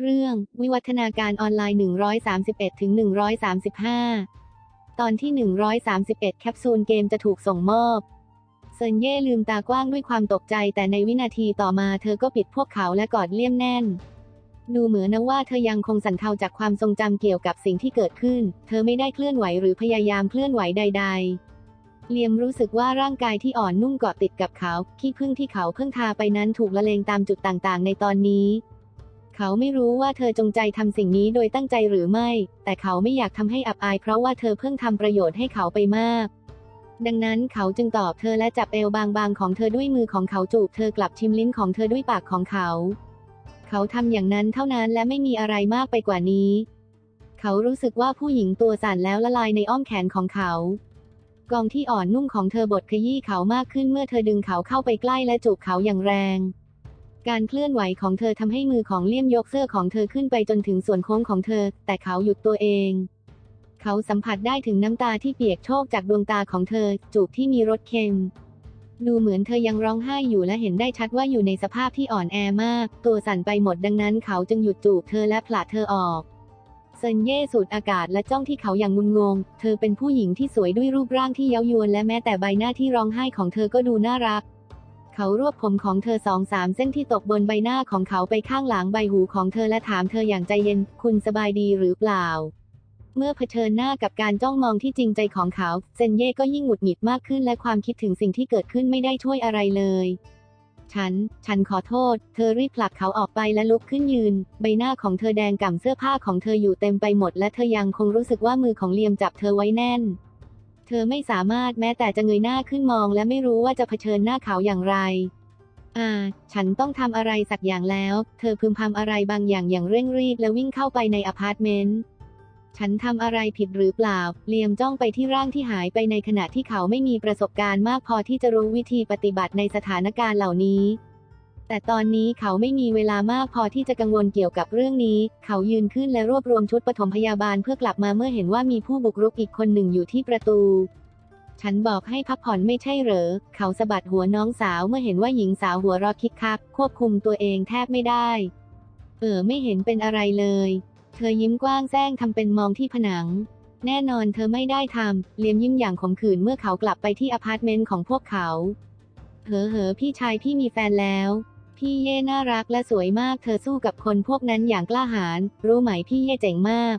เรื่อง วิวัฒนาการออนไลน์ 131ถึง135 ตอนที่ 131 แคปซูลเกมจะถูกส่งมอบเซินเย่ลืมตากว้างด้วยความตกใจแต่ในวินาทีต่อมาเธอก็ปิดพวกเขาและกอดเลี่ยมแน่น ดูเหมือนนะว่าเธอยังคงสั่นเทาจากความทรงจำเกี่ยวกับสิ่งที่เกิดขึ้น เธอไม่ได้เคลื่อนไหวหรือพยายามเคลื่อนไหวใด ๆเลียมรู้สึกว่าร่างกายที่อ่อนนุ่มเกาะติดกับเขา ขี้ผึ้งที่เขาเพิ่งทาไปนั้นถูกละเลงตามจุดต่างๆ ในตอนนี้ เขาไม่รู้ว่าเธอจงใจทำสิ่งนี้โดยตั้งใจหรือไม่ แต่เขาไม่อยากทำให้อับอายเพราะว่าเธอเพิ่งทำประโยชน์ให้เขาไปมาก ดังนั้นเขาจึงตอบเธอและจับเอวบางๆของเธอด้วยมือของเขาจูบเธอกลับชิมลิ้นของเธอด้วยปากของเขา เขาทำอย่างนั้นเท่านั้นและไม่มีอะไรมากไปกว่านี้ เขารู้สึกว่าผู้หญิงตัวสั่นแล้วละลายในอ้อมแขนของเขากองที่อ่อนนุ่มของเธอบดขยี้เขามากขึ้นเมื่อเธอดึงเขาเข้าไปใกล้และจูบเขาอย่างแรง การเคลื่อนไหวของเธอทำให้มือของเลี่ยมยกเสื้อของเธอขึ้นไปจนถึงส่วนโค้งของเธอ แต่เขาหยุดตัวเอง เขาสัมผัสได้ถึงน้ำตาที่เปียกโชกจากดวงตาของเธอ จูบที่มีรสเค็ม ดูเหมือนเธอยังร้องไห้อยู่และเห็นได้ชัดว่าอยู่ในสภาพที่อ่อนแอมาก ตัวสั่นไปหมดดังนั้นเขาจึงหยุดจูบเธอและผละเธอออกเซินเย่สูดอากาศและจ้องที่เขาอย่างงุนงง เธอเป็นผู้หญิงที่สวยด้วยรูปร่างที่เย้ายวนและแม้แต่ใบหน้าที่ร้องไห้ของเธอก็ดูน่ารัก เขารวบผมของเธอสองสามเส้นที่ตกบนใบหน้าของเขาไปข้างหลังใบหูของเธอและถามเธออย่างใจเย็น คุณสบายดีหรือเปล่า เมื่อเผชิญหน้ากับการจ้องมองที่จริงใจของเขาเซนเย่ก็ยิ่งหงุดหงิดมากขึ้นและความคิดถึงสิ่งที่เกิดขึ้นไม่ได้ช่วยอะไรเลย ฉัน ฉันขอโทษ เธอรีบผลักเขาออกไปและลุกขึ้นยืน ใบหน้าของเธอแดงก่ำเสื้อผ้าของเธออยู่เต็มไปหมด และเธอยังคงรู้สึกว่ามือของเลียมจับเธอไว้แน่น เธอไม่สามารถแม้แต่จะเงยหน้าขึ้นมอง และไม่รู้ว่าจะเผชิญหน้าเขาอย่างไร อ่า ฉันต้องทำอะไรสักอย่างแล้ว เธอพึมพำอะไรบางอย่างอย่างเร่งรีบ และวิ่งเข้าไปในอพาร์ตเมนต์ ฉันทำอะไรผิดหรือเปล่า เลียมจ้องไปที่ร่างที่หายไปในขณะที่เขาไม่มีประสบการณ์มากพอที่จะรู้วิธีปฏิบัติในสถานการณ์เหล่านี้ แต่ตอนนี้เขาไม่มีเวลามากพอที่จะกังวลเกี่ยวกับเรื่องนี้ เขายืนขึ้นและรวบรวมชุดปฐมพยาบาลเพื่อกลับมาเมื่อเห็นว่ามีผู้บุกรุกอีกคนหนึ่งอยู่ที่ประตู ฉันบอกให้พักผ่อนไม่ใช่เหรอ เขาสะบัดหัวน้องสาวเมื่อเห็นว่าหญิงสาวหัวเรอคิกคัก ควบคุมตัวเองแทบไม่ได้ เออไม่เห็นเป็นอะไรเลย เธอยิ้มกว้างแซงทำเป็นมองที่ผนัง แน่นอนเธอไม่ได้ทำเลียมยิ้มอย่างขมขื่นเมื่อเขากลับไปที่อพาร์ตเมนต์ของพวกเขาเหอเหอพี่ชายพี่มีแฟนแล้ว พี่เย่น่ารักและสวยมาก เธอสู้กับคนพวกนั้นอย่างกล้าหาญ รู้ไหมพี่เย่เจ๋งมาก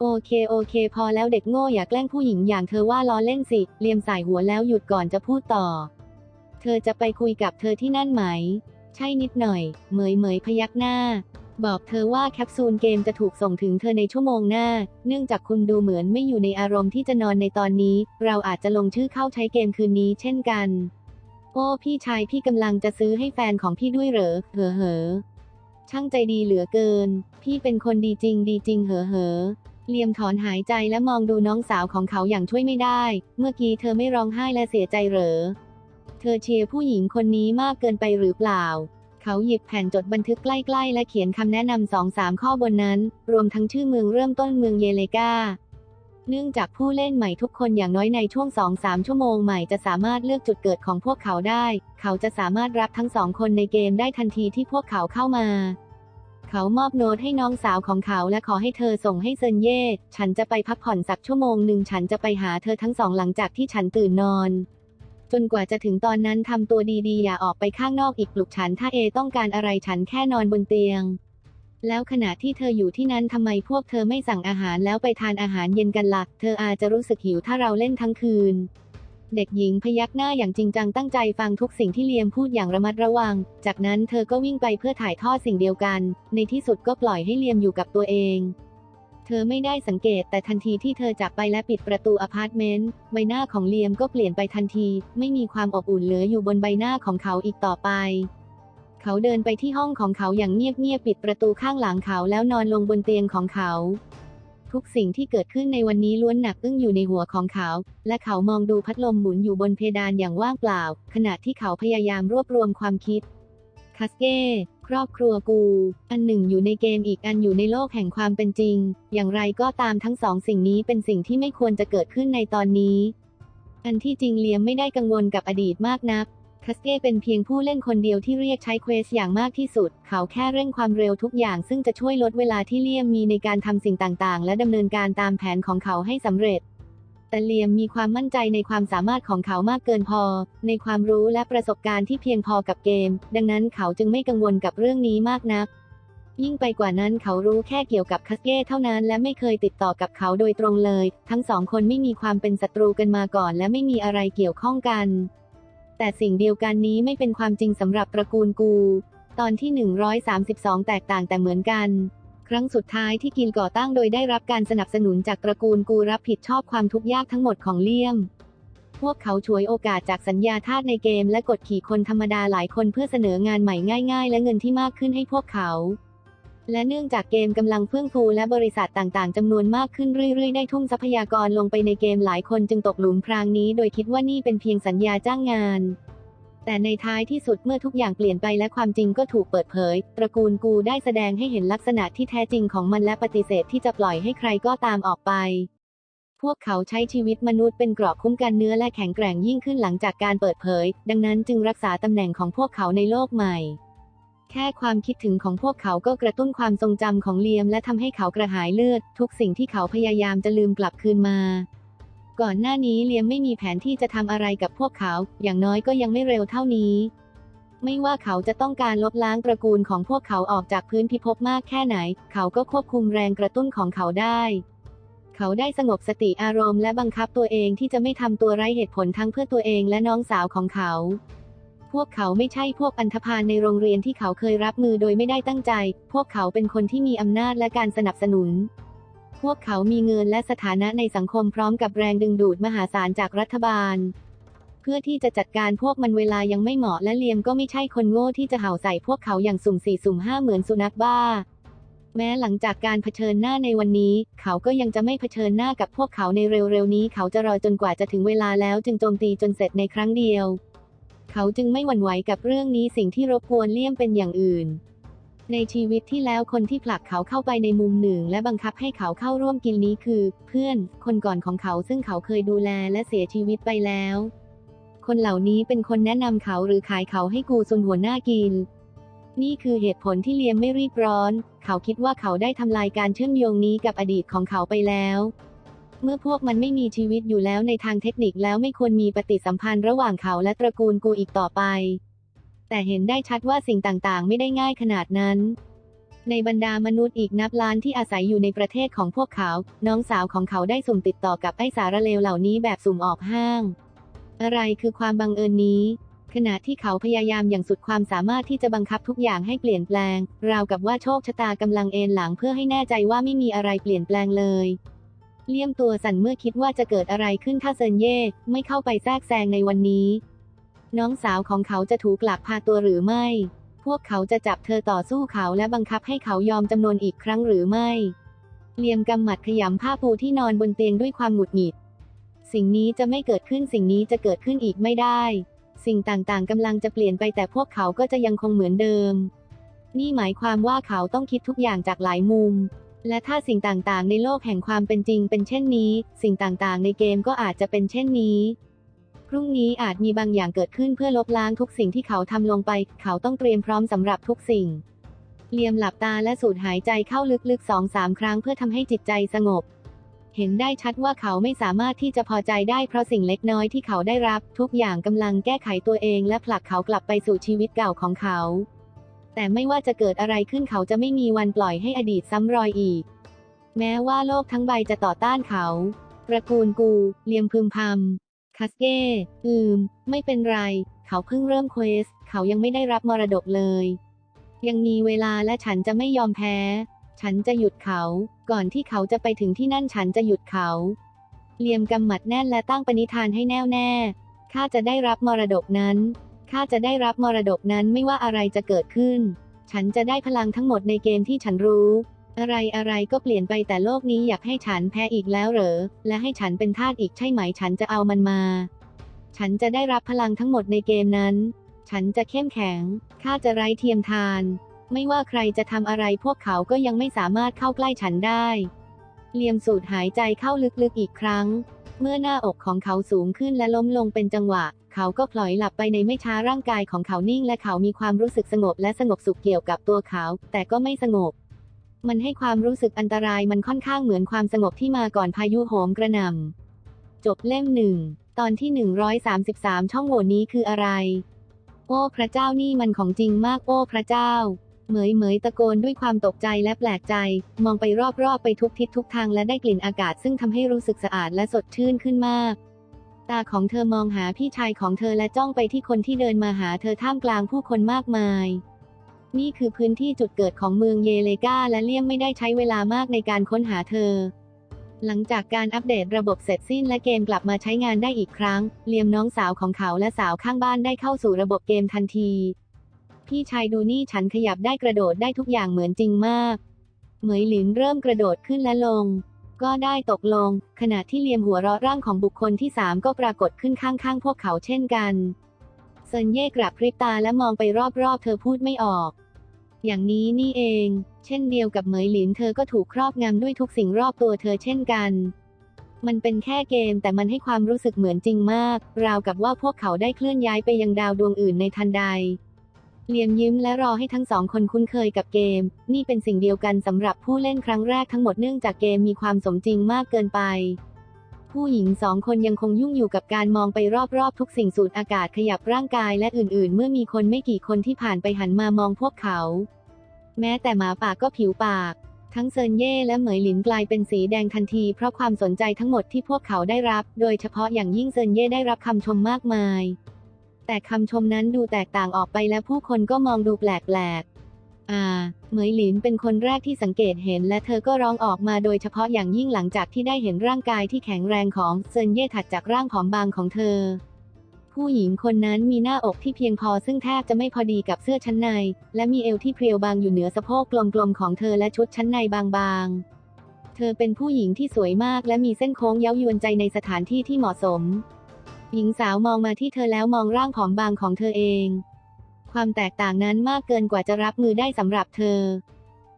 โอเคโอเค พอแล้วเด็กโง่อย่าแกล้งผู้หญิงอย่างเธอว่าล้อเล่นสิ เลียมสายหัวแล้วหยุดก่อนจะพูดต่อ เธอจะไปคุยกับเธอที่นั่นไหม ใช่นิดหน่อย เหมยเหมยพยักหน้า บอกเธอว่าแคปซูลเกมจะถูกส่งถึงเธอในชั่วโมงหน้า เนื่องจากคุณดูเหมือนไม่อยู่ในอารมณ์ที่จะนอนในตอนนี้ เราอาจจะลงชื่อเข้าใช้เกมคืนนี้เช่นกัน โอ้พี่ชายพี่กำลังจะซื้อให้แฟนของพี่ด้วยเหรอ เหอเหอ ช่างใจดีเหลือเกิน พี่เป็นคนดีจริงดีจริงเหอเหอเลียมถอนหายใจและมองดูน้องสาวของเขาอย่างช่วยไม่ได้ เมื่อกี้เธอไม่ร้องไห้และเสียใจเหรอ เธอเชียร์ผู้หญิงคนนี้มากเกินไปหรือเปล่า เขาหยิบแผ่นจดบันทึกใกล้ ๆ และเขียนคำแนะนำสองสามข้อบนนั้น รวมทั้งชื่อเมืองเริ่มต้นเมืองเยเลกา เนื่องจากผู้เล่นใหม่ทุกคนอย่างน้อยในช่วง 2-3 ชั่วโมงใหม่จะสามารถเลือกจุดเกิดของพวกเขาได้ เขาจะสามารถรับทั้งสองคนในเกมได้ทันทีที่พวกเขาเข้ามา เขามอบโน้ตให้น้องสาวของเขาและขอให้เธอส่งให้เซินเย่ ฉันจะไปพักผ่อนสักชั่วโมงหนึ่งฉันจะไปหาเธอทั้งสองหลังจากที่ฉันตื่นนอนจนกว่าจะถึงตอนนั้นทำตัวดีๆ อย่าออกไปข้างนอกอีกปลุกฉัน ถ้าเอต้องการอะไรฉันแค่นอนบนเตียง แล้วขณะที่เธออยู่ที่นั้นทำไมพวกเธอไม่สั่งอาหารแล้วไปทานอาหารเย็นกันละ่ะเธออาจจะรู้สึกหิวถ้าเราเล่นทั้งคืน เด็กหญิงพยักหน้าอย่างจริงจังตั้งใจฟังทุกสิ่งที่เลียมพูดอย่างระมัดระวัง จากนั้นเธอก็วิ่งไปเพื่อถ่ายทอดสิ่งเดียวกัน ในที่สุดก็ปล่อยให้เลียมอยู่กับตัวเองเธอไม่ได้สังเกตแต่ทันทีที่เธอจากไปและปิดประตูอพาร์ตเมนต์ใบหน้าของเลียมก็เปลี่ยนไปทันที ไม่มีความอบอุ่นเหลืออยู่บนใบหน้าของเขาอีกต่อไป เขาเดินไปที่ห้องของเขาอย่างเงียบๆปิดประตูข้างหลังเขาแล้วนอนลงบนเตียงของเขา ทุกสิ่งที่เกิดขึ้นในวันนี้ล้วนหนักอึ้งอยู่ในหัวของเขา และเขามองดูพัดลมหมุนอยู่บนเพดานอย่างว่างเปล่า ขณะที่เขาพยายามรวบรวมความคิดคัสเก้ครอบครัวกู อันหนึ่งอยู่ในเกมอีกอันอยู่ในโลกแห่งความเป็นจริง อย่างไรก็ตามทั้งสองสิ่งนี้เป็นสิ่งที่ไม่ควรจะเกิดขึ้นในตอนนี้ อันที่จริงเลียมไม่ได้กังวลกับอดีตมากนัก คัสเก้เป็นเพียงผู้เล่นคนเดียวที่เรียกใช้เควสอย่างมากที่สุด เขาแค่เร่งความเร็วทุกอย่างซึ่งจะช่วยลดเวลาที่เลี่ยมมีในการทำสิ่งต่างๆ และดำเนินการตามแผนของเขาให้สำเร็จ แต่เลียมมีความมั่นใจในความสามารถของเขามากเกินพอ ในความรู้และประสบการณ์ที่เพียงพอกับเกม ดังนั้นเขาจึงไม่กังวลกับเรื่องนี้มากนักยิ่งไปกว่านั้นเขารู้แค่เกี่ยวกับคัสเก้เท่านั้น และไม่เคยติดต่อกับเขาโดยตรงเลย ทั้งสองคนไม่มีความเป็นศัตรูกันมาก่อน และไม่มีอะไรเกี่ยวข้องกัน แต่สิ่งเดียวกันนี้ไม่เป็นความจริงสำหรับตระกูลกู ตอนที่ 132 แตกต่างแต่เหมือนกัน ครั้งสุดท้ายที่กินก่อตั้งโดยได้รับการสนับสนุนจากตระกูลกูรับผิดชอบความทุกข์ยากทั้งหมดของเลี่ยม พวกเขาฉวยโอกาสจากสัญญาทาสในเกมและกดขี่คนธรรมดาหลายคนเพื่อเสนองานใหม่ง่าย ๆ และเงินที่มากขึ้นให้พวกเขา และเนื่องจากเกมกำลังเฟื่องฟูและบริษัทต่างๆจำนวนมากขึ้นเรื่อยๆ ได้ทุ่มทรัพยากรลงไปในเกมหลายคนจึงตกหลุมพรางนี้ โดยคิดว่านี่เป็นเพียงสัญญาจ้างงาน แต่ในท้ายที่สุดเมื่อทุกอย่างเปลี่ยนไปและความจริงก็ถูกเปิดเผย ตระกูลกูได้แสดงให้เห็นลักษณะที่แท้จริงของมันและปฏิเสธที่จะปล่อยให้ใครก็ตามออกไป พวกเขาใช้ชีวิตมนุษย์เป็นเกราะคุ้มกันเนื้อและแข็งแกร่งยิ่งขึ้นหลังจากการเปิดเผย ดังนั้นจึงรักษาตำแหน่งของพวกเขาในโลกใหม่ แค่ความคิดถึงของพวกเขาก็กระตุ้นความทรงจำของเลียม และทำให้เขากระหายเลือด ทุกสิ่งที่เขาพยายามจะลืมกลับคืนมา ก่อนหน้านี้เลียมไม่มีแผนที่จะทำอะไรกับพวกเขา อย่างน้อยก็ยังไม่เร็วเท่านี้ ไม่ว่าเขาจะต้องการลบล้างตระกูลของพวกเขาออกจากพื้นพิภพมากแค่ไหน เขาก็ควบคุมแรงกระตุ้นของเขาได้ เขาได้สงบสติอารมณ์และบังคับตัวเองที่จะไม่ทำตัวไร้เหตุผลทั้งเพื่อตัวเองและน้องสาวของเขา วกเขาไม่ใช่พวกอันธพาลในโรงเรียนที่เขาเคยรับมือโดยไม่ได้ตั้งใจ พวกเขาเป็นคนที่มีอำนาจและการสนับสนุน พวกเขามีเงินและสถานะในสังคมพร้อมกับแรงดึงดูดมหาศาลจากรัฐบาล เพื่อที่จะจัดการพวกมันเวลายังไม่เหมาะและเลียมก็ไม่ใช่คนโง่ที่จะเห่าใส่พวกเขาอย่างสุ่มสี่สุ่มห้าเหมือนสุนัขบ้าแม้หลังจากการเผชิญหน้าในวันนี้ เขาก็ยังจะไม่เผชิญหน้ากับพวกเขาในเร็วๆนี้ เขาจะรอจนกว่าจะถึงเวลาแล้วจึงโจมตีจนเสร็จในครั้งเดียว เขาจึงไม่หวั่นไหวกับเรื่องนี้สิ่งที่รบกวนเลี่ยมเป็นอย่างอื่น ในชีวิตที่แล้วคนที่ผลักเขาเข้าไปในมุมหนึ่ง และบังคับให้เขาเข้าร่วมกินนี้คือ เพื่อนคนก่อนของเขาซึ่งเขาเคยดูแลและเสียชีวิตไปแล้ว คนเหล่านี้เป็นคนแนะนำเขาหรือขายเขาให้กูซุนหัวหน้ากินนี่คือเหตุผลที่เลียมไม่รีบร้อน เขาคิดว่าเขาได้ทำลายการเชื่อมโยงนี้กับอดีตของเขาไปแล้ว เมื่อพวกมันไม่มีชีวิตอยู่แล้วในทางเทคนิคแล้วไม่ควรมีปฏิสัมพันธ์ระหว่างเขาและตระกูลกูอีกต่อไป แต่เห็นได้ชัดว่าสิ่งต่างๆ ไม่ได้ง่ายขนาดนั้น ในบรรดามนุษย์อีกนับล้านที่อาศัยอยู่ในประเทศของพวกเขา น้องสาวของเขาได้สุ่มติดต่อกับไอ้สารเลวเหล่านี้แบบสุ่มออกห้าง อะไรคือความบังเอิญนี้ขณะที่เขาพยายามอย่างสุดความสามารถที่จะบังคับทุกอย่างให้เปลี่ยนแปลง ราวกับว่าโชคชะตากำลังเอนหลังเพื่อให้แน่ใจว่าไม่มีอะไรเปลี่ยนแปลงเลย เลี่ยมตัวสั่นเมื่อคิดว่าจะเกิดอะไรขึ้นถ้าเซินเย่ไม่เข้าไปแทรกแซงในวันนี้ น้องสาวของเขาจะถูกลักพาตัวหรือไม่ พวกเขาจะจับเธอต่อสู้เขาและบังคับให้เขายอมจำนวนอีกครั้งหรือไม่ เลียมกำหมัดขยำผ้าปูที่นอนบนเตียงด้วยความหงุดหงิด สิ่งนี้จะไม่เกิดขึ้นสิ่งนี้จะเกิดขึ้นอีกไม่ได้ สิ่งต่างๆกำลังจะเปลี่ยนไปแต่พวกเขาก็จะยังคงเหมือนเดิม นี่หมายความว่าเขาต้องคิดทุกอย่างจากหลายมุม และถ้าสิ่งต่างๆ ในโลกแห่งความเป็นจริงเป็นเช่นนี้ สิ่งต่างๆ ในเกมก็อาจจะเป็นเช่นนี้พรุ่งนี้อาจมีบางอย่างเกิดขึ้นเพื่อลบล้างทุกสิ่งที่เขาทำลงไป เขาต้องเตรียมพร้อมสำหรับทุกสิ่ง เลียมหลับตาและสูดหายใจเข้าลึกๆสองสามครั้งเพื่อทำให้จิตใจสงบ เห็นได้ชัดว่าเขาไม่สามารถที่จะพอใจได้เพราะสิ่งเล็กน้อยที่เขาได้รับ ทุกอย่างกำลังแก้ไขตัวเองและผลักเขากลับไปสู่ชีวิตเก่าของเขา แต่ไม่ว่าจะเกิดอะไรขึ้นเขาจะไม่มีวันปล่อยให้อดีตซ้ำรอยอีก แม้ว่าโลกทั้งใบจะต่อต้านเขาตระกูลกู เลียมพึมพำคัสเก้อืม ไม่เป็นไร เขาเพิ่งเริ่มเควส เขายังไม่ได้รับมรดกเลย ยังมีเวลาและฉันจะไม่ยอมแพ้ ฉันจะหยุดเขา ก่อนที่เขาจะไปถึงที่นั่นฉันจะหยุดเขา เลียมกำหมัดแน่นและตั้งปณิธานให้แน่วแน่ข้าจะได้รับมรดกนั้น ข้าจะได้รับมรดกนั้นไม่ว่าอะไรจะเกิดขึ้น ฉันจะได้พลังทั้งหมดในเกมที่ฉันรู้ อะไรอะไรก็เปลี่ยนไปแต่โลกนี้อยากให้ฉันแพ้อีกแล้วเหรอ และให้ฉันเป็นทาสอีกใช่ไหมฉันจะเอามันมา ฉันจะได้รับพลังทั้งหมดในเกมนั้น ฉันจะเข้มแข็ง ข้าจะไร้เทียมทาน ไม่ว่าใครจะทำอะไรพวกเขาก็ยังไม่สามารถเข้าใกล้ฉันได้เลียมสูดหายใจเข้าลึกๆอีกครั้ง เมื่อหน้าอกของเขาสูงขึ้นและล้มลงเป็นจังหวะ เขาก็พลอยหลับไปในไม่ช้าร่างกายของเขานิ่ง และเขามีความรู้สึกสงบและสงบสุขเกี่ยวกับตัวเขา แต่ก็ไม่สงบ มันให้ความรู้สึกอันตรายมันค่อนข้างเหมือนความสงบที่มาก่อนพายุโหมกระหน่ำจบเล่มหนึ่งตอนที่ 133 ช่องโหว่นี้คืออะไร โอ้พระเจ้านี่มันของจริงมากโอ้พระเจ้า เหมยเหมยตะโกนด้วยความตกใจและแปลกใจ มองไปรอบๆไปทุกทิศทุกทางและได้กลิ่นอากาศซึ่งทำให้รู้สึกสะอาดและสดชื่นขึ้นมาก ตาของเธอมองหาพี่ชายของเธอและจ้องไปที่คนที่เดินมาหาเธอท่ามกลางผู้คนมากมาย นี่คือพื้นที่จุดเกิดของเมืองเยเลกาและเลี่ยมไม่ได้ใช้เวลามากในการค้นหาเธอ หลังจากการอัปเดตระบบเสร็จสิ้นและเกมกลับมาใช้งานได้อีกครั้ง เลียมน้องสาวของเขาและสาวข้างบ้านได้เข้าสู่ระบบเกมทันที พี่ชายดูนี่ฉันขยับได้กระโดดได้ทุกอย่างเหมือนจริงมาก เหมยหลินเริ่มกระโดดขึ้นและลง ก็ได้ตกลง ขณะที่เลียมหัวเราะร่างของบุคคลที่สามก็ปรากฏขึ้นข้างๆ พวกเขาเช่นกันเซินเย่กลับพริบตาและมองไปรอบๆ เธอพูดไม่ออก อย่างนี้นี่เอง เช่นเดียวกับเหมยหลินเธอก็ถูกครอบงำด้วยทุกสิ่งรอบตัวเธอเช่นกัน มันเป็นแค่เกมแต่มันให้ความรู้สึกเหมือนจริงมาก ราวกับว่าพวกเขาได้เคลื่อนย้ายไปยังดาวดวงอื่นในทันใด เหลียมยิ้มและรอให้ทั้งสองคนคุ้นเคยกับเกม นี่เป็นสิ่งเดียวกันสำหรับผู้เล่นครั้งแรกทั้งหมดเนื่องจากเกมมีความสมจริงมากเกินไป ผู้หญิงสองคนยังคงยุ่งอยู่กับการมองไปรอบๆ ทุกสิ่งสูดอากาศขยับร่างกายและอื่นๆ เมื่อมีคนไม่กี่คนที่ผ่านไปหันมามองพวกเขา แม้แต่หมาป่าก็ผิวปาก ทั้งเซินเย่และเหมยหลินกลายเป็นสีแดงทันที เพราะความสนใจทั้งหมดที่พวกเขาได้รับ โดยเฉพาะอย่างยิ่งเซินเย่ได้รับคำชมมากมาย แต่คำชมนั้นดูแตกต่างออกไปและผู้คนก็มองดูแปลกๆ อ่า เหมยหลินเป็นคนแรกที่สังเกตเห็นและเธอก็ร้องออกมาโดยเฉพาะอย่างยิ่งหลังจากที่ได้เห็นร่างกายที่แข็งแรงของเซินเย่ถัดจากร่างผอมบางของเธอ ผู้หญิงคนนั้นมีหน้าอกที่เพียงพอซึ่งแทบจะไม่พอดีกับเสื้อชั้นใน และมีเอวที่เพรียวบางอยู่เหนือสะโพกกลมๆของเธอและชุดชั้นในบางๆ เธอเป็นผู้หญิงที่สวยมากและมีเส้นโค้งเย้ายวนใจในสถานที่ที่เหมาะสม หญิงสาวมองมาที่เธอแล้วมองร่างผอมบางของเธอเอง ความแตกต่างนั้นมากเกินกว่าจะรับมือได้สำหรับเธอ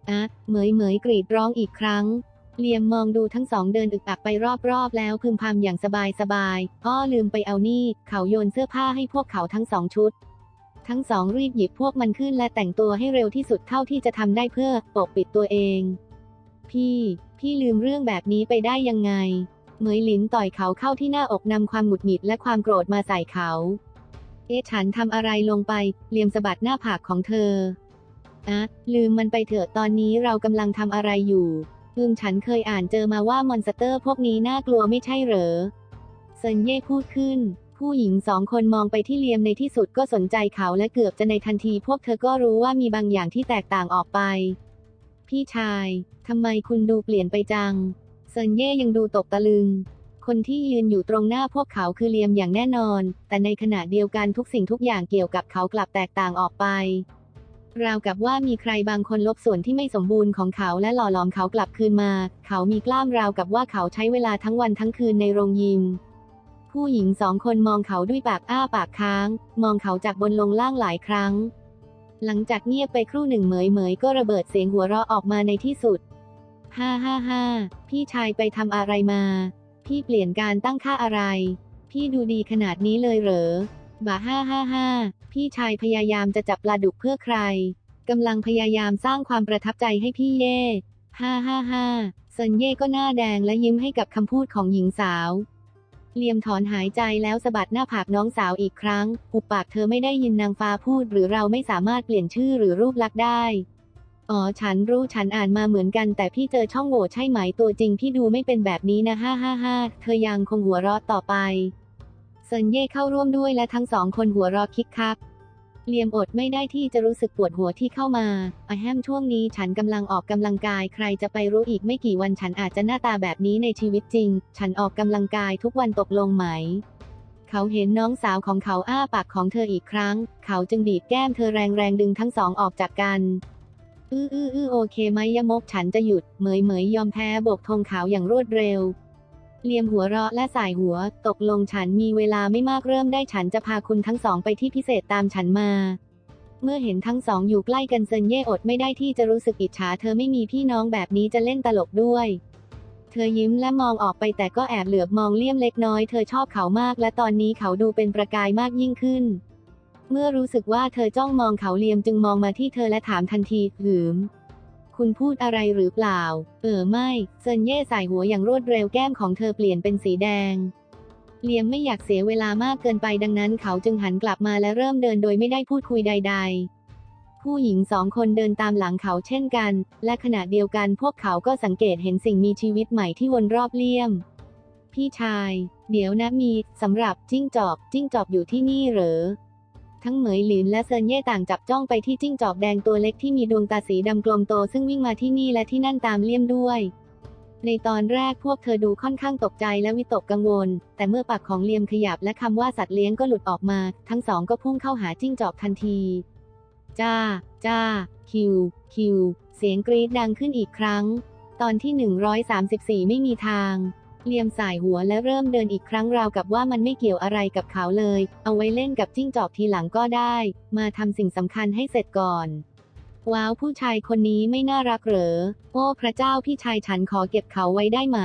อะเหมยเหมยกรีดร้องอีกครั้งเลียมมองดูทั้งสองเดินอึกอักไปรอบๆ แล้วพึมพำอย่างสบายสบายอ้อลืมไปเอานี่ เขาโยนเสื้อผ้าให้พวกเขาทั้งสองชุด ทั้งสองรีบหยิบพวกมันขึ้นและแต่งตัวให้เร็วที่สุดเท่าที่จะทำได้เพื่อปกปิดตัวเอง พี่ พี่ลืมเรื่องแบบนี้ไปได้ยังไง เหมยหลินต่อยเขาเข้าที่หน้าอกนำความหงุดหงิดและความโกรธมาใส่เขา เอ๊ะฉันทำอะไรลงไปเลียมสะบัดหน้าผากของเธออะลืมมันไปเถอะตอนนี้เรากำลังทำอะไรอยู่อืมฉันเคยอ่านเจอมาว่ามอนสเตอร์พวกนี้น่ากลัวไม่ใช่เหรอเซินเย่พูดขึ้น ผู้หญิงสองคนมองไปที่เลียมในที่สุดก็สนใจเขาและเกือบจะในทันที พวกเธอก็รู้ว่ามีบางอย่างที่แตกต่างออกไป พี่ชายทำไมคุณดูเปลี่ยนไปจัง เซินเย่ยังดูตกตะลึง คนที่ยืนอยู่ตรงหน้าพวกเขาคือเลียมอย่างแน่นอน แต่ในขณะเดียวกันทุกสิ่งทุกอย่างเกี่ยวกับเขากลับแตกต่างออกไป ราวกับว่ามีใครบางคนลบส่วนที่ไม่สมบูรณ์ของเขาและหล่อหลอมเขากลับคืนมา เขามีกล้ามราวกับว่าเขาใช้เวลาทั้งวันทั้งคืนในโรงยิมผู้หญิงสองคนมองเขาด้วยปากอ้าปากค้าง มองเขาจากบนลงล่างหลายครั้ง หลังจากเงียบไปครู่หนึ่งเหมยเหมยก็ระเบิดเสียงหัวเราะออกมาในที่สุด ฮ่าฮ่าฮ่าพี่ชายไปทำอะไรมา พี่เปลี่ยนการตั้งค่าอะไร พี่ดูดีขนาดนี้เลยเหรอ บ่าฮ่าฮ่าฮ่าพี่ชายพยายามจะจับปลาดุกเพื่อใครกำลังพยายามสร้างความประทับใจให้พี่เย่ฮ่าฮ่าฮ่าเซนเย่ก็หน้าแดงและยิ้มให้กับคำพูดของหญิงสาวเลียมถอนหายใจแล้วสะบัดหน้าผากน้องสาวอีกครั้ง หุบปากเธอไม่ได้ยินนางฟ้าพูด หรือเราไม่สามารถเปลี่ยนชื่อหรือรูปลักษณ์ได้ อ๋อฉันรู้ฉันอ่านมาเหมือนกัน แต่พี่เจอช่องโหว่ใช่ไหมตัวจริงพี่ดูไม่เป็นแบบนี้นะฮ่าฮ่าฮ่าเธอยังคงหัวเราะต่อไปเซินเย่เข้าร่วมด้วยและทั้งสองคนหัวเราะคิกคักเลียมอดไม่ได้ที่จะรู้สึกปวดหัวที่เข้ามาอะแฮมช่วงนี้ฉันกำลังออกกำลังกาย ใครจะไปรู้อีกไม่กี่วันฉันอาจจะหน้าตาแบบนี้ในชีวิตจริง ฉันออกกำลังกายทุกวันตกลงไหม เขาเห็นน้องสาวของเขาอ้าปากของเธออีกครั้ง เขาจึงบีบแก้มเธอแรงๆดึงทั้งสองออกจากกัน อื้ออื้ออื้อโอเคไหมยมกฉันจะหยุด เหมยเหมยยอมแพ้โบกธงขาวอย่างรวดเร็วเลียมหัวเราะและสายหัว ตกลงฉันมีเวลาไม่มากเริ่มได้ฉันจะพาคุณทั้งสองไปที่พิเศษตามฉันมา เมื่อเห็นทั้งสองอยู่ใกล้กันเซินเย่อดไม่ได้ที่จะรู้สึกอิจฉาเธอไม่มีพี่น้องแบบนี้จะเล่นตลกด้วย เธอยิ้มและมองออกไปแต่ก็แอบเหลือบมองเลี่ยมเล็กน้อยเธอชอบเขามากและตอนนี้เขาดูเป็นประกายมากยิ่งขึ้น เมื่อรู้สึกว่าเธอจ้องมองเขาเลียมจึงมองมาที่เธอและถามทันทีหืม คุณพูดอะไรหรือเปล่า เออไม่เซินเย่ใส่หัวอย่างรวดเร็วแก้มของเธอเปลี่ยนเป็นสีแดงเลียมไม่อยากเสียเวลามากเกินไปดังนั้นเขาจึงหันกลับมาและเริ่มเดินโดยไม่ได้พูดคุยใด ๆ ผู้หญิงสองคนเดินตามหลังเขาเช่นกัน และขณะเดียวกันพวกเขาก็สังเกตเห็นสิ่งมีชีวิตใหม่ที่วนรอบเลี่ยม พี่ชาย เดี๋ยวนะมีสำหรับจิ้งจอก จิ้งจอกอยู่ที่นี่เหรอ ทั้งเหมยหลินและเซินเย่ต่างจับจ้องไปที่จิ้งจอกแดงตัวเล็กที่มีดวงตาสีดำกลมโตซึ่งวิ่งมาที่นี่และที่นั่นตามเลี่ยมด้วย ในตอนแรกพวกเธอดูค่อนข้างตกใจและวิตกกังวล แต่เมื่อปากของเลียมขยับและคำว่าสัตว์เลี้ยงก็หลุดออกมา ทั้งสองก็พุ่งเข้าหาจิ้งจอกทันที จ้า จ้า คิว คิว เสียงกรีดดังขึ้นอีกครั้ง ตอนที่ 134 ไม่มีทาง เลียมสายหัวและเริ่มเดินอีกครั้งราวกับว่ามันไม่เกี่ยวอะไรกับเขาเลย เอาไว้เล่นกับจิ้งจอกทีหลังก็ได้ มาทำสิ่งสำคัญให้เสร็จก่อนว้าวผู้ชายคนนี้ไม่น่ารักเหรอ โอ้พระเจ้าพี่ชายฉันขอเก็บเขาไว้ได้ไหม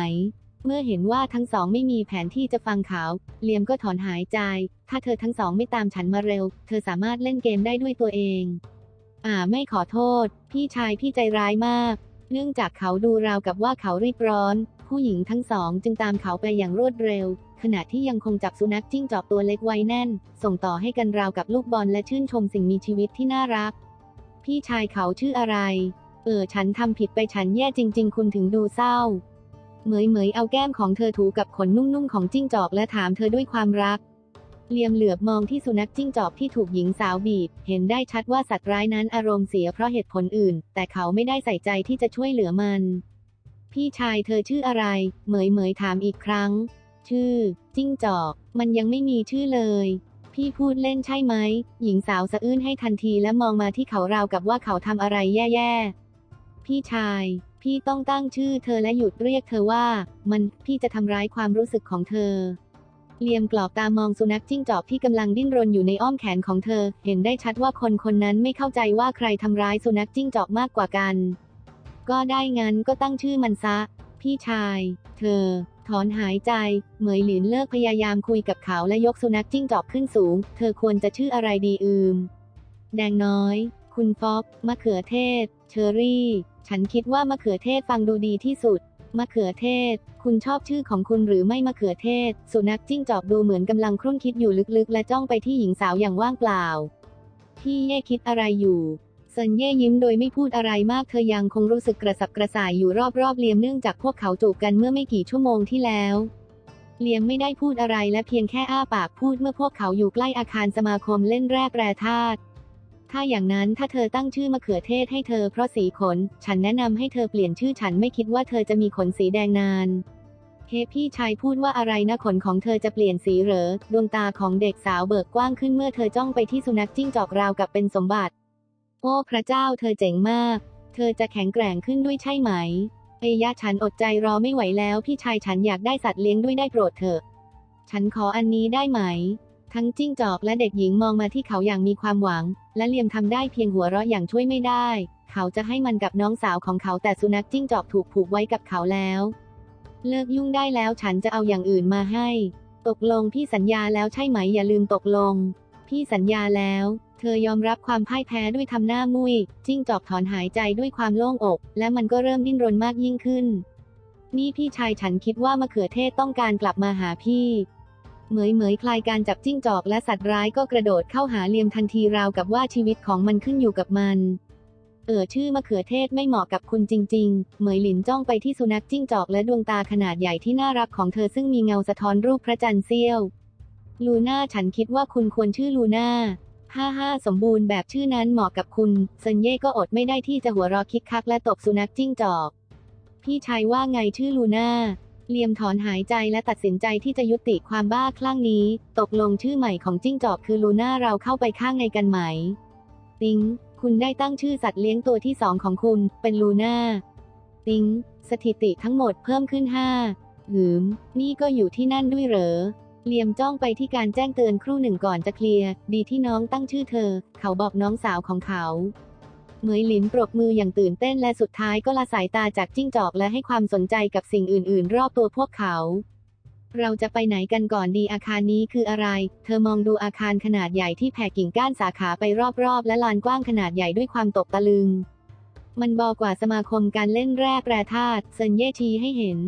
เมื่อเห็นว่าทั้งสองไม่มีแผนที่จะฟังเขา เลียมก็ถอนหายใจ ถ้าเธอทั้งสองไม่ตามฉันมาเร็ว เธอสามารถเล่นเกมได้ด้วยตัวเอง อ่าไม่ขอโทษ พี่ชายพี่ใจร้ายมาก เนื่องจากเขาดูราวกับว่าเขารีบร้อน ผู้หญิงทั้งสองจึงตามเขาไปอย่างรวดเร็ว ขณะที่ยังคงจับสุนัขจิ้งจอกตัวเล็กไว้แน่น ส่งต่อให้กันราวกับลูกบอลและชื่นชมสิ่งมีชีวิตที่น่ารัก พี่ชายเขาชื่ออะไร เออฉันทำผิดไปฉันแย่จริง ๆ คุณถึงดูเศร้า เหมยเหมยเอาแก้มของเธอถูกับขนนุ่มๆของจิ้งจอกและถามเธอด้วยความรักเลียมเหลือบมองที่สุนัขจิ้งจอกที่ถูกหญิงสาวบีบ เห็นได้ชัดว่าสัตว์ร้ายนั้นอารมณ์เสียเพราะเหตุผลอื่น แต่เขาไม่ได้ใส่ใจที่จะช่วยเหลือมัน พี่ชายเธอชื่ออะไร เหมยเหมยถามอีกครั้ง ชื่อ จิ้งจอก มันยังไม่มีชื่อเลย พี่พูดเล่นใช่ไหม หญิงสาวสะอื้นให้ทันทีและมองมาที่เขาราวกับว่าเขาทำอะไรแย่ๆ พี่ชาย พี่ต้องตั้งชื่อเธอและหยุดเรียกเธอว่า มัน พี่จะทำร้ายความรู้สึกของเธอเลียมกรอบตามองสุนัขจิ้งจอกที่กำลังดิ้นรนอยู่ในอ้อมแขนของเธอ เห็นได้ชัดว่าคนคนนั้นไม่เข้าใจว่าใครทำร้ายสุนัขจิ้งจอกมากกว่ากัน ก็ได้งั้นก็ตั้งชื่อมันซะ พี่ชาย เธอ ถอนหายใจ เหมยหลินเลิกพยายามคุยกับเขาและยกสุนัขจิ้งจอกขึ้นสูง เธอควรจะชื่ออะไรดีอืม แดงน้อย คุณฟอกมะเขือเทศ เชอรี่ ฉันคิดว่ามะเขือเทศฟังดูดีที่สุดมะเขือเทศ คุณชอบชื่อของคุณหรือไม่มะเขือเทศ สุนัขจิ้งจอกดูเหมือนกำลังครุ่นคิดอยู่ลึกๆ และจ้องไปที่หญิงสาวอย่างว่างเปล่า พี่เย่คิดอะไรอยู่ เซินเย่ยิ้มโดยไม่พูดอะไรมากเธอยังคงรู้สึกกระสับกระส่ายอยู่รอบๆเลียมเนื่องจากพวกเขาจูบกันเมื่อไม่กี่ชั่วโมงที่แล้วเลียมไม่ได้พูดอะไรและเพียงแค่อ้าปากพูดเมื่อพวกเขาอยู่ใกล้อาคารสมาคมเล่นแร่แปรธาตุถ้าอย่างนั้นถ้าเธอตั้งชื่อมะเขือเทศให้เธอเพราะสีขน ฉันแนะนำให้เธอเปลี่ยนชื่อฉันไม่คิดว่าเธอจะมีขนสีแดงนานเฮพี่ชายพูดว่าอะไรนะขนของเธอจะเปลี่ยนสีเหรอ ดวงตาของเด็กสาวเบิกกว้างขึ้นเมื่อเธอจ้องไปที่สุนัขจิ้งจอกราวกับเป็นสมบัติ โอ้พระเจ้าเธอเจ๋งมาก เธอจะแข็งแกร่งขึ้นด้วยใช่ไหมเอยะฉันอดใจรอไม่ไหวแล้วพี่ชายฉันอยากได้สัตว์เลี้ยงด้วยได้โปรดเถอะ ฉันขออันนี้ได้ไหม ทั้งจิ้งจอกและเด็กหญิงมองมาที่เขาอย่างมีความหวัง และเลียมทำได้เพียงหัวเราะอย่างช่วยไม่ได้ เขาจะให้มันกับน้องสาวของเขาแต่สุนัขจิ้งจอกถูกผูกไว้กับเขาแล้ว เลิกยุ่งได้แล้วฉันจะเอาอย่างอื่นมาให้ ตกลงพี่สัญญาแล้วใช่ไหมอย่าลืมตกลง พี่สัญญาแล้ว เธอยอมรับความพ่ายแพ้ด้วยทำหน้ามุย จิ้งจอกถอนหายใจด้วยความโล่งอก และมันก็เริ่มดิ้นรนมากยิ่งขึ้น นี่พี่ชายฉันคิดว่ามะเขือเทศต้องการกลับมาหาพี่เหมยเหมยคลายการจับจิ้งจอกและสัตว์ร้ายก็กระโดดเข้าหาเลียมทันทีราวกับว่าชีวิตของมันขึ้นอยู่กับมัน เออชื่อมะเขือเทศไม่เหมาะกับคุณจริง ๆ เหมยหลินจ้องไปที่สุนัขจิ้งจอกและดวงตาขนาดใหญ่ที่น่ารักของเธอซึ่งมีเงาสะท้อนรูปพระจันทร์เสี้ยว ลูน่าฉันคิดว่าคุณควรชื่อลูน่า ห้าห้าสมบูรณ์แบบชื่อนั้นเหมาะกับคุณ เซนเย่ก็อดไม่ได้ที่จะหัวเราะคิกคักและตบสุนัขจิ้งจอก พี่ชายว่าไงชื่อลูน่าเลียมถอนหายใจและตัดสินใจที่จะยุติความบ้าคลั่งนี้ ตกลงชื่อใหม่ของจิ้งจอกคือลูน่าเราเข้าไปข้างในกันไหม ติง คุณได้ตั้งชื่อสัตว์เลี้ยงตัวที่สองของคุณ เป็นลูน่า ติง สถิติทั้งหมดเพิ่มขึ้นห้าหืม นี่ก็อยู่ที่นั่นด้วยเหรอ เลียมจ้องไปที่การแจ้งเตือนครู่หนึ่งก่อนจะเคลียร์ ดีที่น้องตั้งชื่อเธอ เขาบอกน้องสาวของเขาเหมยหลินปรบมืออย่างตื่นเต้นและสุดท้ายก็ละสายตาจากจิ้งจอกและให้ความสนใจกับสิ่งอื่น ๆ รอบตัวพวกเขา เราจะไปไหนกันก่อนดีอาคารนี้คืออะไร เธอมองดูอาคารขนาดใหญ่ที่แผ่กิ่งก้านสาขาไปรอบ ๆ และลานกว้างขนาดใหญ่ด้วยความตกตะลึง มันบอกว่าสมาคมการเล่นแร่แปรธาตุเซินเย่ชีให้เห็น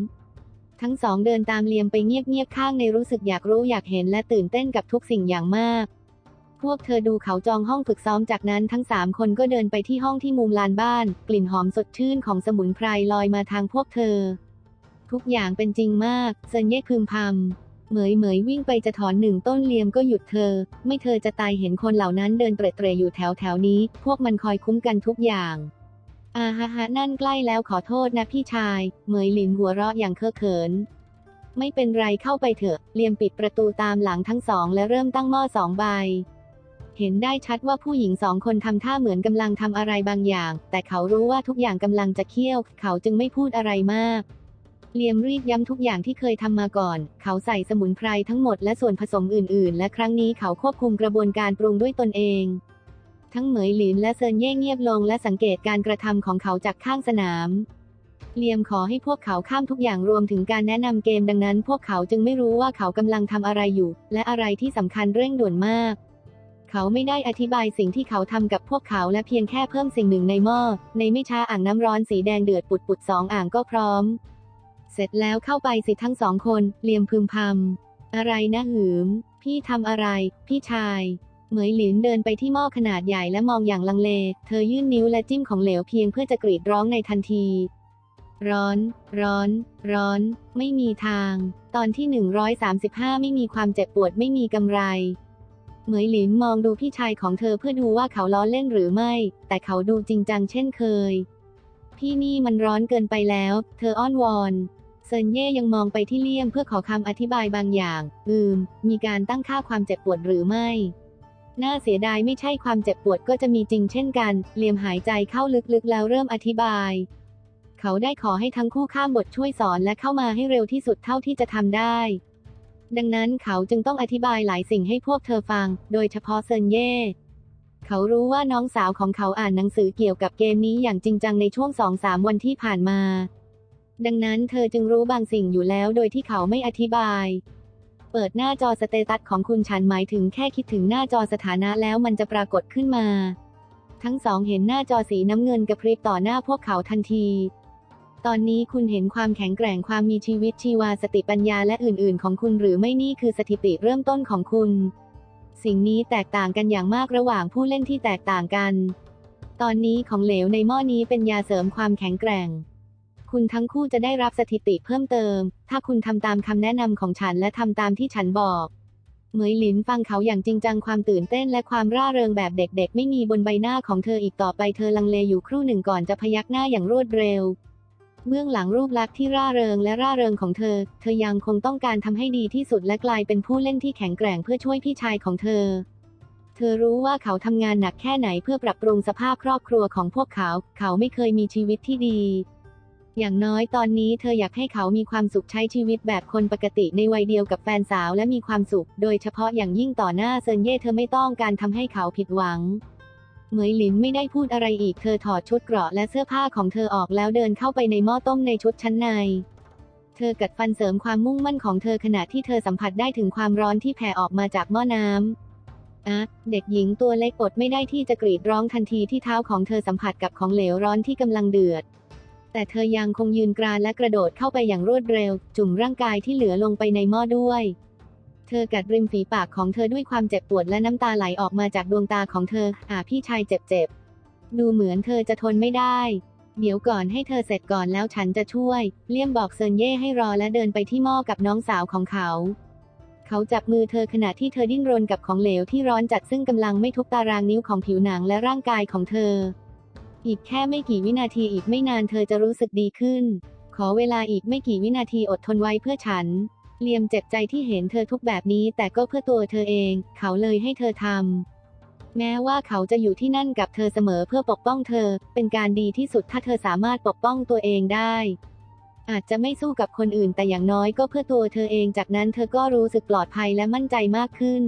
ทั้งสองเดินตามเลียมไปเงียบๆข้างในรู้สึกอยากรู้อยากเห็นและตื่นเต้นกับทุกสิ่งอย่างมาก พวกเธอดูเขาจองห้องฝึกซ้อมจากนั้นทั้งสามคนก็เดินไปที่ห้องที่มุมลานบ้าน กลิ่นหอมสดชื่นของสมุนไพรลอยมาทางพวกเธอ ทุกอย่างเป็นจริงมากเซินเย่พึมพำเหมยเหมยวิ่งไปจะถอนหนึ่งต้นเลียมก็หยุดเธอ ไม่เธอจะตายเห็นคนเหล่านั้นเดินเตร็ดเตร่อยู่แถวแถวนี้ พวกมันคอยคุ้มกันทุกอย่าง อาฮะฮะนั่นใกล้แล้วขอโทษนะพี่ชาย เหมยหลินหัวเราะอย่างเคอะเขิน ไม่เป็นไรเข้าไปเถอะเลียมปิดประตูตามหลังทั้งสองและเริ่มตั้งหม้อสองใบ เห็นได้ชัดว่าผู้หญิงสองคนทำท่าเหมือนกำลังทำอะไรบางอย่าง แต่เขารู้ว่าทุกอย่างกำลังจะเคี่ยว เขาจึงไม่พูดอะไรมากเลียมรีบย้ำทุกอย่างที่เคยทำมาก่อน เขาใส่สมุนไพรทั้งหมดและส่วนผสมอื่น ๆ และครั้งนี้เขาควบคุมกระบวนการปรุงด้วยตนเอง ทั้งเหมยหลินและเซินเย่เงียบลงและสังเกตการกระทำของเขาจากข้างสนามเลียมขอให้พวกเขาข้ามทุกอย่างรวมถึงการแนะนำเกมดังนั้น พวกเขาจึงไม่รู้ว่าเขากำลังทำอะไรอยู่ และอะไรที่สำคัญเร่งด่วนมาก เขาไม่ได้อธิบายสิ่งที่เขาทำกับพวกเขาและเพียงแค่เพิ่มสิ่งหนึ่งในหม้อในไม่ช้าอ่างน้ำร้อนสีแดงเดือดปุดๆสองอ่างก็พร้อม เสร็จแล้วเข้าไปสิทั้งสองคนเลียมพึมพำอะไรนะหืม พี่ทำอะไร พี่ชาย เหมยหลินเดินไปที่หม้อขนาดใหญ่และมองอย่างลังเล เธอยื่นนิ้วและจิ้มของเหลวเพียงเพื่อจะกรีดร้องในทันที ร้อน ร้อน ร้อน ไม่มีทาง ตอนที่ 135 ไม่มีความเจ็บปวดไม่มีกำไร เหมยหลินมองดูพี่ชายของเธอเพื่อดูว่าเขาล้อเล่นหรือไม่ แต่เขาดูจริงจังเช่นเคย พี่นี่มันร้อนเกินไปแล้ว เธออ้อนวอนเซินเย่ยังมองไปที่เลี่ยมเพื่อขอคำอธิบายบางอย่าง อืม มีการตั้งค่าความเจ็บปวดหรือไม่ น่าเสียดายไม่ใช่ความเจ็บปวดก็จะมีจริงเช่นกัน เลียมหายใจเข้าลึกๆแล้วเริ่มอธิบาย เขาได้ขอให้ทั้งคู่ข้ามบทช่วยสอนและเข้ามาให้เร็วที่สุดเท่าที่จะทำได้ ดังนั้นเขาจึงต้องอธิบายหลายสิ่งให้พวกเธอฟัง โดยเฉพาะเซินเย่เขารู้ว่าน้องสาวของเขาอ่านหนังสือเกี่ยวกับเกมนี้อย่างจริงจังในช่วงสองสามวันที่ผ่านมา ดังนั้นเธอจึงรู้บางสิ่งอยู่แล้วโดยที่เขาไม่อธิบาย เปิดหน้าจอสเตตัสของคุณฉันหมายถึงแค่คิดถึงหน้าจอสถานะแล้วมันจะปรากฏขึ้นมา ทั้งสองเห็นหน้าจอสีน้ำเงินกระพริบต่อหน้าพวกเขาทันที ตอนนี้คุณเห็นความแข็งแกร่งความมีชีวิตชีวาสติปัญญาและอื่น ๆ ของคุณหรือไม่นี่คือสถิติเริ่มต้นของคุณ สิ่งนี้แตกต่างกันอย่างมากระหว่างผู้เล่นที่แตกต่างกัน ตอนนี้ของเหลวในหม้อนี้เป็นยาเสริมความแข็งแกร่ง คุณทั้งคู่จะได้รับสถิติเพิ่มเติม ถ้าคุณทำตามคำแนะนำของฉันและทำตามที่ฉันบอกเหมยหลินฟังเขาอย่างจริงจังความตื่นเต้นและความร่าเริงแบบเด็กๆ ไม่มีบนใบหน้าของเธออีกต่อไปเธอลังเลอยู่ครู่หนึ่งก่อนจะพยักหน้าอย่างรวดเร็ว เบื้องหลังรูปลักษณ์ที่ร่าเริงและร่าเริงของเธอ เธอยังคงต้องการทำให้ดีที่สุดและกลายเป็นผู้เล่นที่แข็งแกร่งเพื่อช่วยพี่ชายของเธอ เธอรู้ว่าเขาทำงานหนักแค่ไหนเพื่อปรับปรุงสภาพครอบครัวของพวกเขา เขาไม่เคยมีชีวิตที่ดี อย่างน้อยตอนนี้เธออยากให้เขามีความสุขใช้ชีวิตแบบคนปกติในวัยเดียวกับแฟนสาวและมีความสุข โดยเฉพาะอย่างยิ่งต่อหน้าเซินเย่เธอไม่ต้องการทำให้เขาผิดหวัง เหมยหลินไม่ได้พูดอะไรอีก เธอถอดชุดเกราะและเสื้อผ้าของเธอออกแล้วเดินเข้าไปในหม้อต้มในชุดชั้นใน เธอกัดฟันเสริมความมุ่งมั่นของเธอขณะที่เธอสัมผัสได้ถึงความร้อนที่แผ่ออกมาจากหม้อน้ำอะเด็กหญิงตัวเล็กอดไม่ได้ที่จะกรีดร้องทันทีที่เท้าของเธอสัมผัสกับของเหลวร้อนที่กำลังเดือด แต่เธอยังคงยืนกรานและกระโดดเข้าไปอย่างรวดเร็ว จุ่มร่างกายที่เหลือลงไปในหม้อด้วย เธอกัดริมฝีปากของเธอด้วยความเจ็บปวดและน้ำตาไหลออกมาจากดวงตาของเธอ อ่าพี่ชายเจ็บๆ ดูเหมือนเธอจะทนไม่ได้ เดี๋ยวก่อนให้เธอเสร็จก่อนแล้วฉันจะช่วย เลี่ยมบอกเซินเย่ให้รอและเดินไปที่หม้อกับน้องสาวของเขาเขาจับมือเธอขณะที่เธอดิ้นรนกับของเหลวที่ร้อนจัดซึ่งกำลังไม่ทุบตารางนิ้วของผิวหนังและร่างกายของเธอ อีกแค่ไม่กี่วินาทีอีกไม่นานเธอจะรู้สึกดีขึ้น ขอเวลาอีกไม่กี่วินาทีอดทนไว้เพื่อฉัน เลียมเจ็บใจที่เห็นเธอทุกแบบนี้แต่ก็เพื่อตัวเธอเอง เขาเลยให้เธอทำแม้ว่าเขาจะอยู่ที่นั่นกับเธอเสมอเพื่อปกป้องเธอ เป็นการดีที่สุดถ้าเธอสามารถปกป้องตัวเองได้ อาจจะไม่สู้กับคนอื่นแต่อย่างน้อยก็เพื่อตัวเธอเอง จากนั้นเธอก็รู้สึกปลอดภัยและมั่นใจมากขึ้น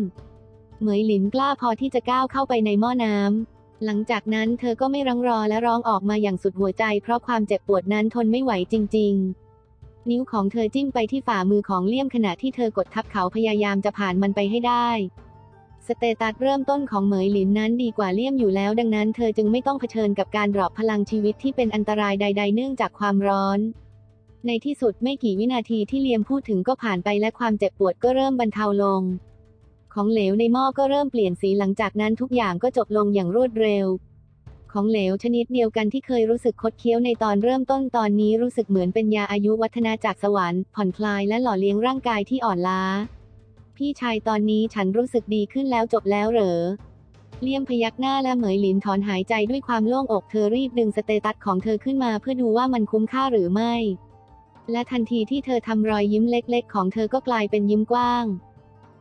เหมยหลินกล้าพอที่จะก้าวเข้าไปในหม้อน้ำ หลังจากนั้นเธอก็ไม่รังรอและร้องออกมาอย่างสุดหัวใจ เพราะความเจ็บปวดนั้นทนไม่ไหวจริง ๆ นิ้วของเธอจิ้มไปที่ฝ่ามือของเลี่ยมขณะที่เธอกดทับเขาพยายามจะผ่านมันไปให้ได้ สเตตัสเริ่มต้นของเหมยหลินนั้นดีกว่าเลี่ยมอยู่แล้ว ดังนั้นเธอจึงไม่ต้องเผชิญกับการดรอปพลังชีวิตที่เป็นอันตรายใด ๆ เนื่องจากความร้อน ในที่สุดไม่กี่วินาทีที่เลียมพูดถึงก็ผ่านไปและความเจ็บปวดก็เริ่มบรรเทาลง ของเหลวในหม้อก็เริ่มเปลี่ยนสีหลังจากนั้นทุกอย่างก็จบลงอย่างรวดเร็ว ของเหลวชนิดเดียวกันที่เคยรู้สึกคดเคี้ยวในตอนเริ่มต้นตอนนี้รู้สึกเหมือนเป็นยาอายุวัฒนาจากสวรรค์ผ่อนคลายและหล่อเลี้ยงร่างกายที่อ่อนล้า พี่ชายตอนนี้ฉันรู้สึกดีขึ้นแล้วจบแล้วเหรอเลี่ยมพยักหน้าและเหมยหลินถอนหายใจด้วยความโล่งอกเธอรีบดึงสเตตัสของเธอขึ้นมาเพื่อดูว่ามันคุ้มค่าหรือไม่ และทันทีที่เธอทำรอยยิ้มเล็กๆ ของเธอก็กลายเป็นยิ้มกว้าง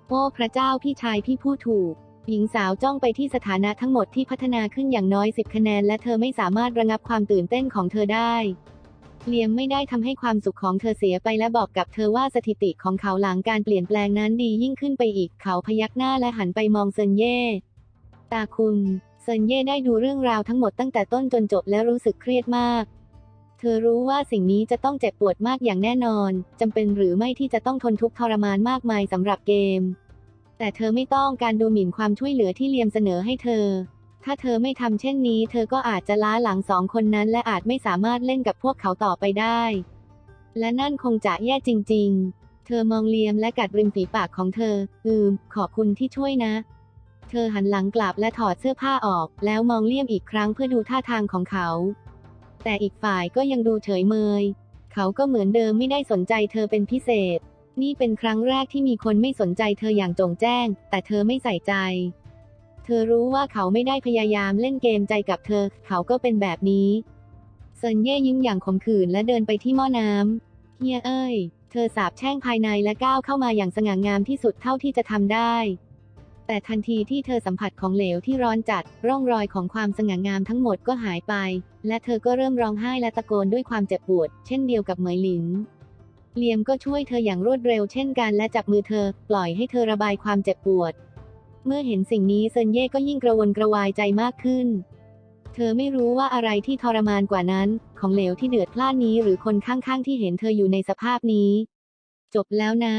โอ้พระเจ้าพี่ชายพี่พูดถูก หญิงสาวจ้องไปที่สถานะทั้งหมดที่พัฒนาขึ้นอย่างน้อยสิบคะแนน และเธอไม่สามารถระงับความตื่นเต้นของเธอได้เลียมไม่ได้ทำให้ความสุขของเธอเสียไปและบอกกับเธอว่าสถิติของเขาหลังการเปลี่ยนแปลงนั้นดียิ่งขึ้นไปอีกเขาพยักหน้าและหันไปมองเซินเย่ตาคุณเซินเย่ได้ดูเรื่องราวทั้งหมดตั้งแต่ต้นจนจบและรู้สึกเครียดมาก เธอรู้ว่าสิ่งนี้จะต้องเจ็บปวดมากอย่างแน่นอน จำเป็นหรือไม่ที่จะต้องทนทุกข์ทรมานมากมายสำหรับเกม แต่เธอไม่ต้องการดูหมิ่นความช่วยเหลือที่เลียมเสนอให้เธอ ถ้าเธอไม่ทำเช่นนี้ เธอก็อาจจะล้าหลังสองคนนั้น และอาจไม่สามารถเล่นกับพวกเขาต่อไปได้ และนั่นคงจะแย่จริง ๆ เธอมองเลียมและกัดริมฝีปากของเธอ อืม ขอบคุณที่ช่วยนะ เธอหันหลังกลับและถอดเสื้อผ้าออก แล้วมองเลี่ยมอีกครั้งเพื่อดูท่าทางของเขา แต่อีกฝ่ายก็ยังดูเฉยเมย เขาก็เหมือนเดิมไม่ได้สนใจเธอเป็นพิเศษ นี่เป็นครั้งแรกที่มีคนไม่สนใจเธออย่างจงแจ้ง แต่เธอไม่ใส่ใจ เธอรู้ว่าเขาไม่ได้พยายามเล่นเกมใจกับเธอ เขาก็เป็นแบบนี้เซินเย่ยิ้มอย่างขมขื่นและเดินไปที่หม้อน้ำเฮียเอ้ย เธอสาบแช่งภายในและก้าวเข้ามาอย่างสง่างามที่สุดเท่าที่จะทำได้ แต่ทันทีที่เธอสัมผัสของเหลวที่ร้อนจัด ร่องรอยของความสง่างามทั้งหมดก็หายไป และเธอก็เริ่มร้องไห้และตะโกนด้วยความเจ็บปวด เช่นเดียวกับเหมยหลินเลียมก็ช่วยเธออย่างรวดเร็วเช่นกันและจับมือเธอ ปล่อยให้เธอระบายความเจ็บปวด เมื่อเห็นสิ่งนี้เซินเย่ก็ยิ่งกระวนกระวายใจมากขึ้น เธอไม่รู้ว่าอะไรที่ทรมานกว่านั้น ของเหลวที่เดือดพล่านนี้หรือคนข้างๆ ที่เห็นเธออยู่ในสภาพนี้ จบแล้วนะ